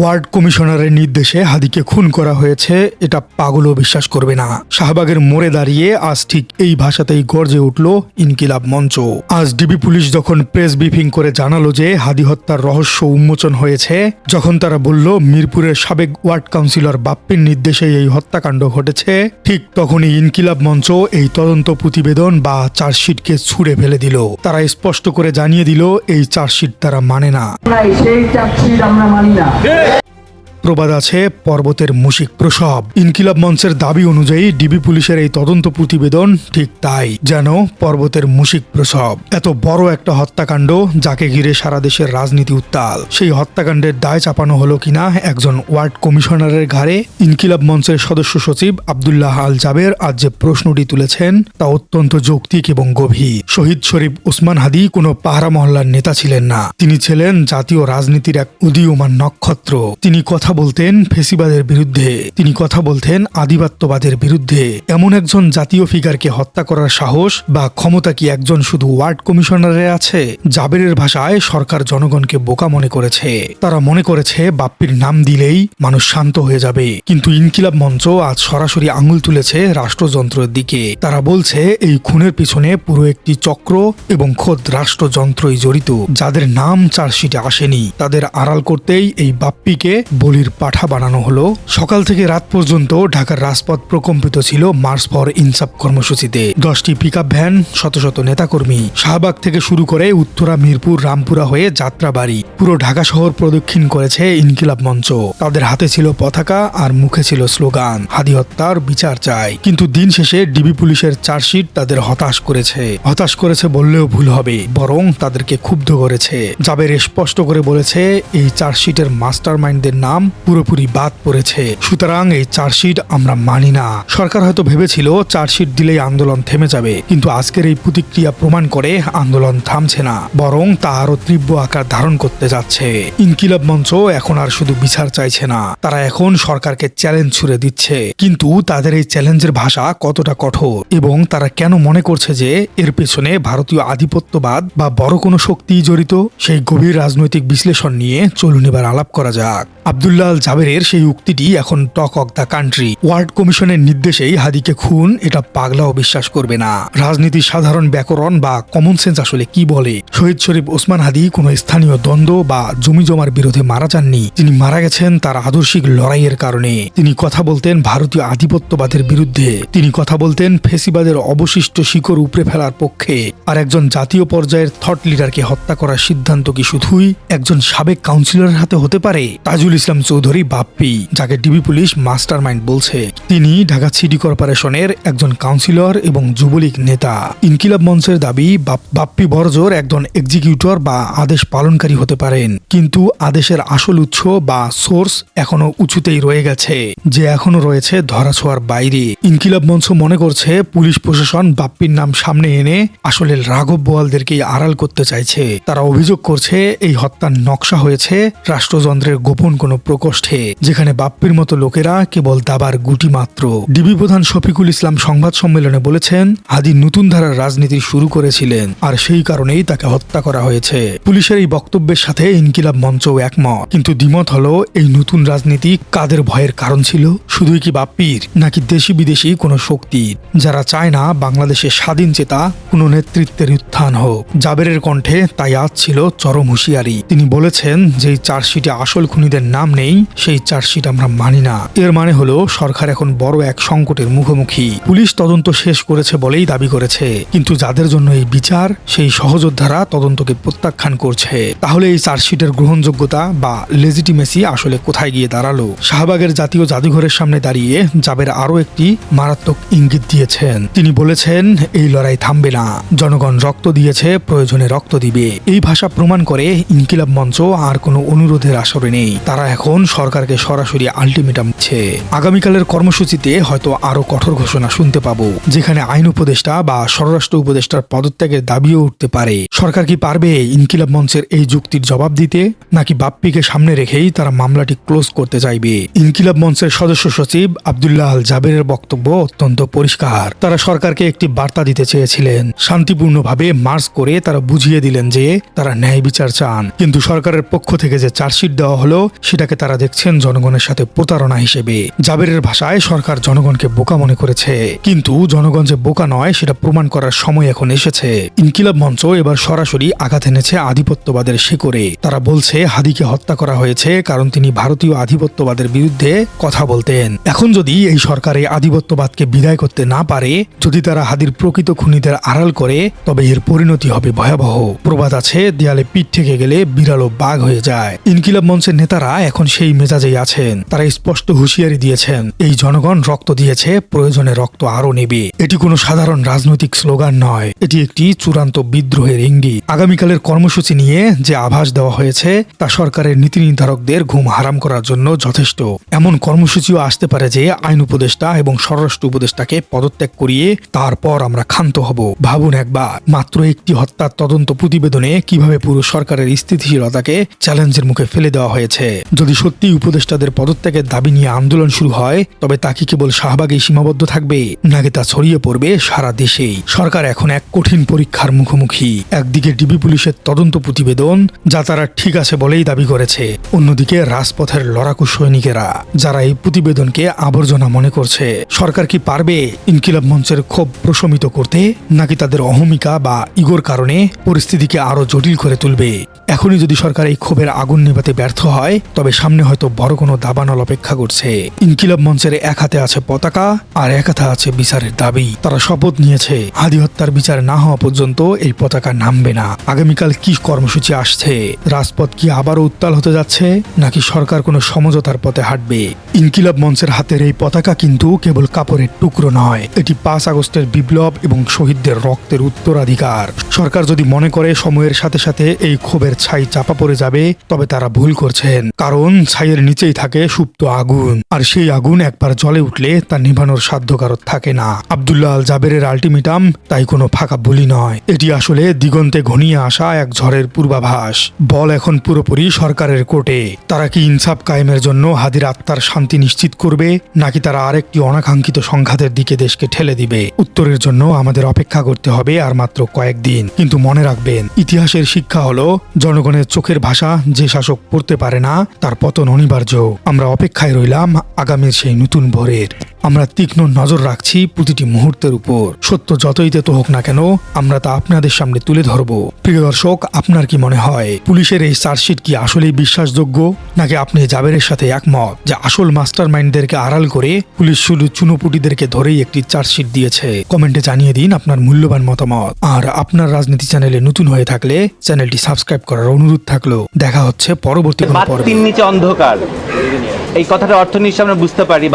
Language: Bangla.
ওয়ার্ড কমিশনারের নির্দেশে হাদিকে খুন করা হয়েছে এটা পাগলও বিশ্বাস করবে না। শাহবাগের মোড়ে দাঁড়িয়ে আজ ঠিক এই ভাষাতেই গর্জে উঠল ইনকিলাব মঞ্চ। আজ ডিবি পুলিশ যখন প্রেস ব্রিফিং করে জানালো যে হাদি হত্যার রহস্য উন্মোচন হয়েছে যখন তারা বলল মিরপুরের সাবেক ওয়ার্ড কাউন্সিলর বাপ্পির নির্দেশে এই হত্যাকাণ্ড ঘটেছে ঠিক তখনই ইনকিলাব মঞ্চ এই তদন্ত প্রতিবেদন বা চার্জশিটকে ছুঁড়ে ফেলে দিল। তারা স্পষ্ট করে জানিয়ে দিল এই চার্জশিট তারা মানে না। সেই চার্জশিট আমরা মানি না। প্রবাদ আছে পর্বতের মুশিক প্রসব। ইনকিলাব মঞ্চের দাবি অনুযায়ী ডিবি পুলিশের এই তদন্ত প্রতিবেদন ঠিক তাই, যেন পর্বতের মুশিক প্রসব। এত বড় একটা হত্যাকাণ্ড যাকে ঘিরে সারা দেশের রাজনীতি উত্তাল। সেই হত্যাকাণ্ডের দায় চাপানো হলো কিনা একজন ওয়ার্ড কমিশনারের ঘাড়ে। ইনকিলাব মঞ্চের সদস্য সচিব আবদুল্লাহ আল জাবের আজ যে প্রশ্নটি তুলেছেন, তা অত্যন্ত যৌক্তিক এবং গভীর। শহীদ শরীফ ওসমান হাদি কোনো পাহারা মহল্লার নেতা ছিলেন না। তিনি ছিলেন জাতীয় রাজনীতির এক উদীয়মান নক্ষত্র। তিনি কথা বলতেন ফেসিবাদের বিরুদ্ধে। তিনি কথা বলতেন আধিপত্যবাদের বিরুদ্ধে। এমন একজন জাতীয় ফিগারকে হত্যা করার সাহস বা ক্ষমতা কি একজন শুধু ওয়ার্ড কমিশনারের আছে? জাবেরের ভাষায় সরকার জনগণকে বোকা মনে করেছে। তারা মনে করেছে বাপ্পির নাম দিলেই মানুষ শান্ত হয়ে যাবে। কিন্তু ইনকিলাব মঞ্চ আজ সরাসরি আঙুল তুলেছে রাষ্ট্রযন্ত্রের দিকে। তারা বলছে এই খুনের পিছনে পুরো একটি চক্র এবং খোদ রাষ্ট্রযন্ত্রই জড়িত। যাদের নাম চার্জশিটে আসেনি, তাদের আড়াল করতেই এই বাপ্পিকে বলির পাঠা বানানো হলো। সকাল থেকে রাত পর্যন্ত ঢাকার রাজপথ প্রকম্পিত ছিল মার্চ ফর ইনসাফ কর্মসূচিতে। দশটি পিক ভ্যান শত শত নেতাকর্মী। শাহবাগ থেকে শুরু করে উত্তরা, মিরপুর, রামপুরা হয়ে যাত্রাবাড়ি। পুরো ঢাকা শহর প্রদক্ষিণ করেছে ইনকিলাব মঞ্চ। তাদের হাতে ছিল পতাকা আর মুখে ছিল স্লোগান, হাদি হত্যার বিচার চাই। কিন্তু দিন শেষে ডিবি পুলিশের চার্জশিট তাদের হতাশ করেছে। হতাশ করেছে বললেও ভুল হবে, বরং তাদেরকে ক্ষুব্ধ করেছে। জাবের স্পষ্ট করে বলেছে, এই চার্জশিটের মাস্টার মাইন্ডদের নাম পুরোপুরি বাদ পড়েছে। সুতরাং এই চার্জশিট আমরা মানি না। সরকার হয়তো ভেবেছিল চার্জশিট দিলেই আন্দোলন থেমে যাবে, কিন্তু আজকের এই প্রতিক্রিয়া প্রমাণ করে আন্দোলন থামছে না, বরং তা আরও তীব্র আকার ধারণ করতে যাচ্ছে। ইনকিলাব মঞ্চ এখন আর শুধু বিচার চাইছে না, তারা এখন সরকারকে চ্যালেঞ্জ ছুড়ে দিচ্ছে। কিন্তু তাদের এই চ্যালেঞ্জের ভাষা কতটা কঠোর, এবং তারা কেন মনে করছে যে এর পেছনে ভারতীয় আধিপত্যবাদ বা বড় কোনো শক্তি জড়িত? সেই গভীর রাজনৈতিক বিশ্লেষণ নিয়ে চলুন এবার আলাপ করা যাক। আবদুল্লাহ আল জাবেরের সেই উক্তিটি এখন টক অক দ্য কান্ট্রি। ওয়ার্ড কমিশনের নির্দেশেই হাদিকে খুন, এটা পাগলাও বিশ্বাস করবে না। রাজনীতির সাধারণ ব্যাকরণ বা কমন সেন্স আসলে কি বলে? শহীদ শরীফ ওসমান হাদি কোনো স্থানীয় দ্বন্দ্ব বা জমি জমার বিরোধে মারা যাননি। তিনি মারা গেছেন তার আদর্শিক লড়াইয়ের কারণে। তিনি কথা বলতেন ভারতীয় আধিপত্যবাদের বিরুদ্ধে। তিনি কথা বলতেন ফেসিবাদের অবশিষ্ট শিকড় উপড়ে ফেলার পক্ষে। আর একজন জাতীয় পর্যায়ের থট লিডারকে হত্যা করার সিদ্ধান্ত কি শুধুই একজন সাবেক কাউন্সিলরের হাতে হতে পারে? তাজুল ইসলাম চৌধুরী বাপ্পি, যাকে ডিবি পুলিশ মাস্টার মাইন্ড বলছে। তিনি ঢাকা সিটি কর্পোরেশনের একজন কাউন্সিলর এবং যুবলীগ নেতা। ইনকিলাব মঞ্চের দাবি, বাপ- বাপ্পি বরজোর একজন এক্সিকিউটর বা আদেশ পালনকারী হতে পারেন। কিন্তু আদেশের আসল উৎস বা সোর্স এখনও উঁচুতেই রয়ে গেছে। যে এখনও রয়েছে ধরাছোঁয়ার বাইরে। ইনকিলাব মঞ্চ মনে করছে, পুলিশ প্রশাসন বাপ্পির নাম সামনে এনে আসলে রাঘব বোয়ালদেরকেই আড়াল করতে চাইছে। তারা অভিযোগ করছে, এই হত্যার নকশা হয়েছে রাষ্ট্রযন্ত্রের গোপন কোনো প্রকোষ্ঠে, যেখানে বাপ্পির মতো লোকেরা কেবল দাবার গুটি মাত্র। ডিবি প্রধান শফিকুল ইসলাম সংবাদ সম্মেলনে বলেছেন হাদি নতুন ধারার রাজনীতি শুরু করেছিলেন, আর সেই কারণেই তাকে হত্যা করা হয়েছে। পুলিশের এই বক্তব্যের সাথে ইনকিলাব মঞ্চও একমত। কিন্তু দ্বিমত হলো, এই নতুন রাজনীতি কাদের ভয়ের কারণ ছিল? শুধুই কি বাপ্পির, নাকি দেশি বিদেশি কোনো শক্তির যারা চায় না বাংলাদেশের স্বাধীন চেতা, কোনো নেতৃত্বের উত্থান হোক। জাবেরের কণ্ঠে তাই আজ ছিল চরম হুঁশিয়ারি। তিনি বলেছেন যে চার্জশিটে আসল খুনিদের নাম নেই, সেই চার্জশিট আমরা মানি না। এর মানে হলো, সরকার এখন বড় এক সংকটের মুখোমুখি। পুলিশ তদন্ত শেষ করেছে বলেই দাবি করেছে। কিন্তু যাদের জন্য এই বিচার, সেই সহযোদ্ধারা তদন্তকে প্রত্যাখ্যান করছে। তাহলে এই চার্জশিটের গ্রহণযোগ্যতা বা লেজিটিমেসি আসলে কোথায় গিয়ে দাঁড়াল? শাহবাগের জাতীয় জাদুঘরের সামনে দাঁড়িয়ে জাবের আরও একটি মারাত্মক ইঙ্গিত দিয়েছেন। তিনি বলেছেন, এই লড়াই থামবে না। জনগণ রক্ত দিয়েছে, প্রয়োজনে রক্ত দিবে। এই ভাষা প্রমাণ করে ইনকিলাব মঞ্চ আর কোনো অনুরোধের আসরে নেই। তারা তারা এখন সরকারকে সরাসরি আলটিমেটাম দিচ্ছে। আগামীকালের কর্মসূচিতে হয়তো আরও কঠোর ঘোষণা শুনতে পাবো, যেখানে আইন উপদেষ্টা বা স্বরাষ্ট্র উপদেষ্টার পদত্যাগের দাবিও উঠতে পারে। সরকার কি পারবে ইনকিলাব মঞ্চের এই যুক্তির জবাব দিতে? নাকি বাপ্পিকে সামনে রেখেই তারা মামলাটি ক্লোজ করতে চাইবে? ইনকিলাব মঞ্চের সদস্য সচিব আবদুল্লাহ আল জাবেরের বক্তব্য অত্যন্ত পরিষ্কার। তারা সরকারকে একটি বার্তা দিতে চেয়েছিলেন। শান্তিপূর্ণভাবে মার্চ করে তারা বুঝিয়ে দিলেন যে তারা ন্যায় বিচার চান। কিন্তু সরকারের পক্ষ থেকে যে চার্জশিট দেওয়া হলো সেটাকে তারা দেখছেন জনগণের সাথে প্রতারণা হিসেবে। জাবেরের ভাষায় সরকার জনগণকে বোকা মনে করেছে। কিন্তু জনগণ যে বোকা নয়, সেটা প্রমাণ করার সময় এখন এসেছে। ইনকিলাব মঞ্চ এবার সরাসরি আঘাত এনেছে আধিপত্যবাদের শিকড়ে। তারা বলছে, হাদিকে হত্যা করা হয়েছে কারণ তিনি ভারতীয় আধিপত্যবাদের বিরুদ্ধে কথা বলতেন। এখন যদি এই সরকার আধিপত্যবাদকে বিদায় করতে না পারে, যদি তারা হাদির প্রকৃত খুনিদের আড়াল করে, তবে এর পরিণতি হবে ভয়াবহ। প্রবাদ আছে, দেয়ালে পিঠ থেকে গেলে বিড়ালও বাঘ হয়ে যায়। ইনকিলাব মঞ্চের নেতারা এখন সেই মেজাজেই আছেন। তারা স্পষ্ট হুঁশিয়ারি দিয়েছেন, এই জনগণ রক্ত দিয়েছে, প্রয়োজনে রক্ত আরও নেবে। এটি কোনো সাধারণ রাজনৈতিক স্লোগান নয়, এটি একটি চূড়ান্ত বিদ্রোহের ইঙ্গিত। আগামীকালের কর্মসূচি নিয়ে যে আভাস দেওয়া হয়েছে, তা সরকারের নীতি নির্ধারকদের ঘুম হারাম করার জন্য যথেষ্ট। এমন কর্মসূচিও আসতে পারে যে আইন উপদেষ্টা এবং স্বরাষ্ট্র উপদেষ্টাকে পদত্যাগ করিয়ে তারপর আমরা ক্ষান্ত হব। ভাবুন একবার, মাত্র একটি হত্যার তদন্ত প্রতিবেদনে কীভাবে পুরো সরকারের স্থিতিশীলতাকে চ্যালেঞ্জের মুখে ফেলে দেওয়া হয়েছে। যদি সত্যি উপদেষ্টাদের পদত্যাগের দাবি নিয়ে আন্দোলন শুরু হয়, তবে তা কি কেবল শাহবাগে সীমাবদ্ধ থাকবে? নাকি তা ছড়িয়ে পড়বে সারা দেশেই? সরকার এখন এক কঠিন পরীক্ষার মুখোমুখি। একদিকে ডিবি পুলিশের তদন্ত প্রতিবেদন, যা তারা ঠিক আছে বলেই দাবি করেছে। অন্যদিকে রাজপথের লড়াকু সৈনিকেরা, যারা এই প্রতিবেদনকে আবর্জনা মনে করছে। সরকার কি পারবে ইনকিলাব মঞ্চের ক্ষোভ প্রশমিত করতে? নাকি তাদের অহমিকা বা ইগোর কারণে পরিস্থিতিকে আরও জটিল করে তুলবে? এখনই যদি সরকার এই ক্ষোভের আগুন নেভাতে ব্যর্থ হয়, তবে সামনে হয়তো বড় কোনো দাবানল অপেক্ষা করছে। ইনকিলাব মঞ্চের এক হাতে আছে পতাকা, আর এক হাতে আছে বিচারের দাবি। তারা শপথ নিয়েছে হাদি হত্যার বিচার না হওয়া পর্যন্ত এই পতাকা নামবে না। আগামীকাল কি কর্মসূচি আসছে? রাজপথ কি আবারও উত্তাল হতে যাচ্ছে? নাকি সরকার কোনো সমঝোতার পথে হাঁটবে? ইনকিলাব মঞ্চের হাতের এই পতাকা কিন্তু কেবল কাপড়ের টুকরো নয়, এটি পাঁচ আগস্টের বিপ্লব এবং শহীদদের রক্তের উত্তরাধিকার। সরকার যদি মনে করে সময়ের সাথে সাথে এই ক্ষোভের ছাই চাপা পড়ে যাবে, তবে তারা ভুল করছেন। কারণ ছাইয়ের নিচেই থাকে সুপ্ত আগুন। আর সেই আগুন একবার জ্বলে উঠলে তা নিভানোর সাধ্য কারোর থাকে না। আবদুল্লাহ আল জাবেরের আলটিমেটাম, তাই কোনো ফাঁকা বলি নয়। এটি আসলে দিগন্তে ঘনিয়ে আসা এক ঝড়ের পূর্বাভাস। বল এখন পুরোপুরি সরকারের কোর্টে। তারা কি ইনসাফ কায়েমের জন্য হাদির আত্মার শান্তি নিশ্চিত করবে, নাকি তারা আরেকটি অনাকাঙ্ক্ষিত সংঘাতের দিকে দেশকে ঠেলে দিবে? উত্তরের জন্য আমাদের অপেক্ষা করতে হবে আর মাত্র কয়েকদিন। কিন্তু মনে রাখবেন, ইতিহাসের শিক্ষা হলো জনগণের চোখের ভাষা যে শাসক পড়তে পারে না, তার পতন অনিবার্য। আমরা অপেক্ষায় রইলাম আগামীর সেই নতুন ভোরের। আমরা তীক্ষ্ণ নজর রাখছি প্রতিটি মুহূর্তের উপর। সত্য যতই তেতো হোক না কেন আমরা তা আপনাদের সামনে তুলে ধরব। প্রিয় দর্শক আপনার কি মনে হয় পুলিশের এই চার্জশিট কি আসলেই বিশ্বাসযোগ্য নাকি আপনি জাবেরের সাথে একমত যে আসল মাস্টার মাইন্ডদেরকে আড়াল করে পুলিশ শুধু চুনোপুটিদেরকে ধরেই একটি চার্জশিট দিয়েছে? কমেন্টে জানিয়ে দিন আপনার মূল্যবান মতামত। আর আপনার রাজনীতি চ্যানেলে নতুন হয়ে থাকলে চ্যানেলটি সাবস্ক্রাইব করার অনুরোধ থাকল দেখা হচ্ছে পরবর্তী নিচে অন্ধকার। এই কথাটা অর্থ নিশ্চয় আমরা বুঝতে পারি